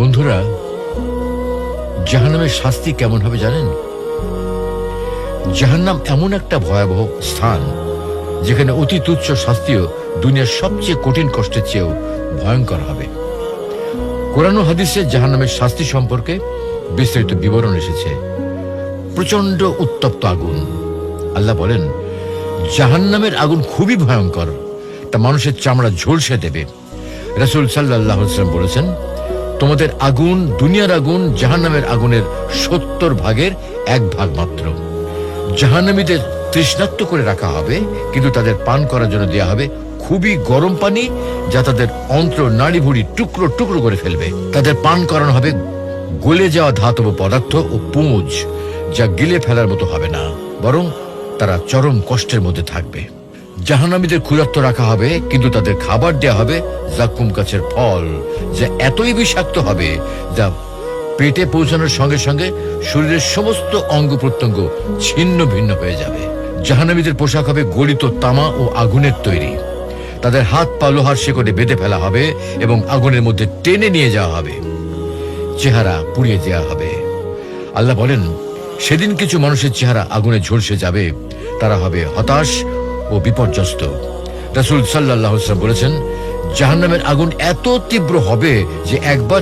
বন্ধুরা, জাহান্নামের শাস্তি কেমন হবে জানেন? জাহান্নাম এমন একটা ভয়াবহ স্থান যেখানে অতি তুচ্ছ শাস্তিও দুনিয়ার সবচেয়ে কঠিন কষ্টের চেয়েও ভয়ঙ্কর হবে। কোরআন হাদিসে জাহান্নামের শাস্তি সম্পর্কে বিস্তারিত বিবরণ এসেছে। প্রচণ্ড উত্তপ্ত আগুন। আল্লাহ বলেন, জাহান্নামের আগুন খুবই ভয়ঙ্কর, তা মানুষের চামড়া ঝলসে দেবে। রাসূল সাল্লাহ বলেছেন তোমাদের আগুন, দুনিয়ার আগুন, জাহান্নামের আগুনের সত্তর ভাগের এক ভাগ মাত্র। জাহান্নামীদের তৃষ্ণাত্ম করে রাখা হবে, কিন্তু তাদের পান করার জন্য দেওয়া হবে খুবই গরম পানি, যা তাদের অন্ত্র নাড়ি ভুড়ি টুকরো টুকরো করে ফেলবে। তাদের পান করানো হবে গলে যাওয়া ধাতব পদার্থ ও পুঁজ, যা গিলে ফেলার মতো হবে না, বরং তারা চরম কষ্টের মধ্যে থাকবে। জাহান্নামীদের ক্ষুধার্ত রাখা হবে, কিন্তু তাদের খাবার দেয়া হবে জাক্কুম গাছের ফল, যা এতই বিষাক্ত হবে যা পেটে পৌঁছানোর সঙ্গে সঙ্গে শরীরের সমস্ত অঙ্গ প্রত্যঙ্গ ছিন্ন ভিন্ন হয়ে যাবে। জাহান্নামীদের পোশাক হবে গলিত তামা ও আগুনের তৈরি। তাদের হাত পা লোহার শেকড়ে বেঁধে ফেলা হবে এবং আগুনের মধ্যে টেনে নিয়ে যাওয়া হবে। চেহারা পুড়িয়ে দেওয়া হবে। আল্লাহ বলেন, সেদিন কিছু মানুষের চেহারা আগুনে ঝলসে যাবে। তারা হবে হতাশ ও বিপর্যস্ত। রাসুল সাল্লাহ বলেছেন জাহান্নামের আগুন এত তীব্র হবে যে একবার